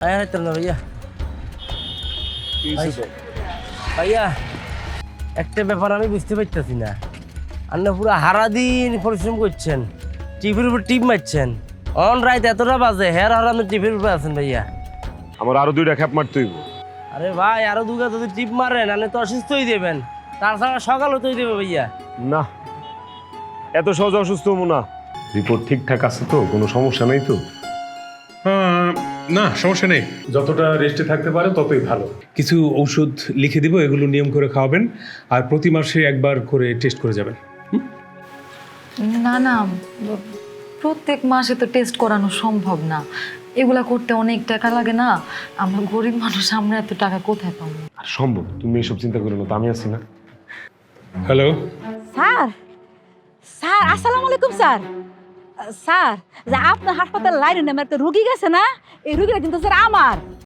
আয় হাইতাম না ভাইয়া ভাইয়া একটা ব্যাপার আমি বুঝতে পারতেছি না আপনি পুরো হারা দিন পরিশ্রম করছেন টিভির উপর টিপ মারছেন অন রাত এতটা বাজে হেয়ার হার আপনি টিভির উপরে আছেন ভাইয়া আমার আরও দুইটা খ্যাপ মারতে হইব আরে ভাই আরও দুগা যদি টিপ মারেন আপনি তো অসুস্থই দেবেন তাছাড়া সকাল হতেই দেবে ভাইয়া না এত সহজ অসুস্থ হব না রিপোর্ট ঠিকঠাক আছে তো কোনো সমস্যা নেই তো আহ, না সমস্যা নেই। যতটা রেস্টে থাকতে পারে ততই ভালো। কিছু ঔষধ লিখে দিব এগুলো নিয়ম করে খাওয়াবেন আর প্রতি মাসে একবার করে টেস্ট করে যাবেন। না না প্রত্যেক মাসে তো টেস্ট করানো সম্ভব না। এগুলা করতে অনেক টাকা লাগে না। আমরা গরিব মানুষ আমরা এত টাকা কোথায় পাবো? আর সম্ভব তুমি এসব চিন্তা করো না তো আমি আছি না। হ্যালো স্যার স্যার আসসালামু আলাইকুম স্যার। স্যার, যে আপনার হাসপাতাল লাইনে নেমে একটা রুগী গেছে না, এই রুগীরা কিন্তু স্যার আমার।